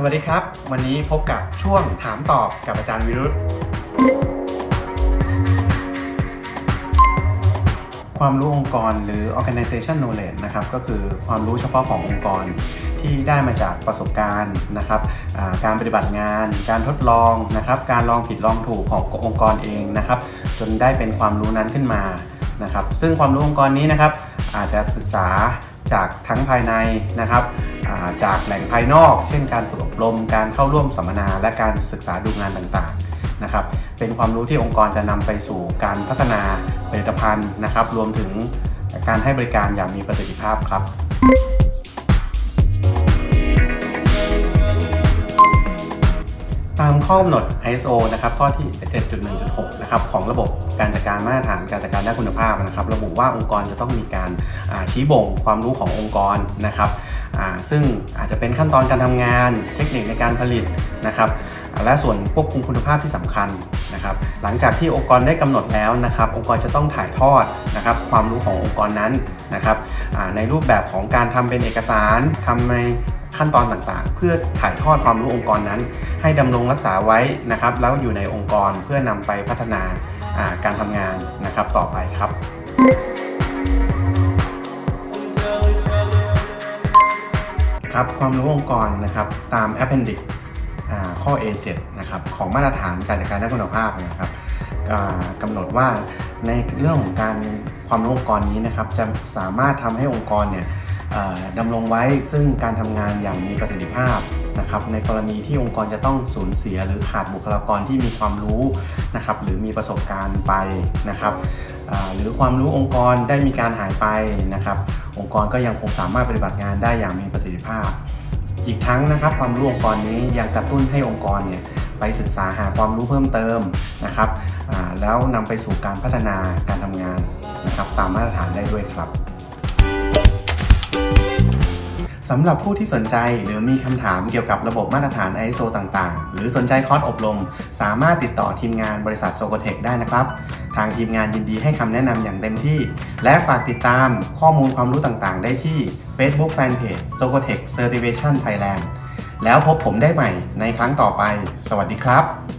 สวัสดีครับ วันนี้พบกับช่วงถามตอบกับอาจารย์วิรุธความรู้องค์กรหรือ organization knowledge นะครับก็คือความรู้เฉพาะขององค์กรที่ได้มาจากประสบการณ์นะครับการปฏิบัติงาน การทดลองนะครับการลองผิดลองถูกขององค์กรเองนะครับจนได้เป็นความรู้นั้นขึ้นมานะครับซึ่งความรู้องค์กรนี้นะครับอาจจะศึกษาจากทั้งภายในนะครับ จากแหล่งภายนอก เช่นการฝึกอบรม การเข้าร่วมสัมมนาและการศึกษาดูงานต่างๆนะครับเป็นความรู้ที่องค์กรจะนำไปสู่การพัฒนาผลิตภัณฑ์นะครับ รวมถึงการให้บริการอย่างมีประสิทธิภาพครับ ข้อกำหนด ISO นะครับข้อที่ 7.1.6 นะครับของระบบการจัดการมาตรฐานการจัดการด้านคุณภาพนะครับ ระบุว่าองค์กรจะต้องมีการาชี้บ่งความรู้ขององค์กรนะครับซึ่งอาจจะเป็นขั้นตอนการทำงานเทคนิคในการผลิตนะครับและส่วนควบคุมคุณภาพที่สำคัญนะครับ หลังจากที่องค์กรได้กำหนดแล้วนะครับ องค์กรจะต้องถ่ายทอดนะครับความรู้ขององค์กรนั้นนะครับในรูปแบบของการทำเป็นเอกสารทำใน ขั้นตอนต่างๆ เพื่อถ่ายทอดความรู้องค์กรนั้น ให้ดำรงรักษาไว้นะครับ แล้วอยู่ในองค์กรเพื่อนำไปพัฒนาการทำงานนะครับต่อไปครับครับความรู้องค์กรนะครับตาม Appendix ข้อ A7 นะครับของมาตรฐานการจัดการด้านคุณภาพนะครับอ่ากำหนดว่าในเรื่องของการความรู้องค์กรนี้นะครับจะสามารถทำให้องค์กรเนี่ย ดำรงไว้ซึ่งการทำงานอย่างมีประสิทธิภาพนะครับในกรณีที่องค์กรจะต้องสูญเสีย หรือขาดบุคลากรที่มีความรู้นะครับหรือมีประสบการณ์ไปนะครับหรือความรู้องค์กรได้มีการหายไปนะครับ องค์กรก็ยังคงสามารถปฏิบัติงานได้อย่างมีประสิทธิภาพ อีกทั้งนะครับความรู้องค์กรนี้ยังกระตุ้นให้องค์กรเนี่ยไปศึกษาหาความรู้เพิ่มเติมนะครับแล้วนำไปสู่การพัฒนาการทำงานนะครับตามมาตรฐานได้ด้วยครับ สำหรับผู้ที่สนใจหรือมีคำถามเกี่ยวกับระบบมาตรฐาน ISO ต่างๆ หรือสนใจคอร์สอบรม สามารถติดต่อทีมงานบริษัทโซโกเทคได้นะครับ ทางทีมงานยินดีให้คำแนะนำอย่างเต็มที่ และฝากติดตามข้อมูลความรู้ต่างๆ ได้ที่ Facebook Fanpage s o c o t e c h Certification Thailand แล้วพบผมได้ใหม่ในครั้งต่อไป สวัสดีครับ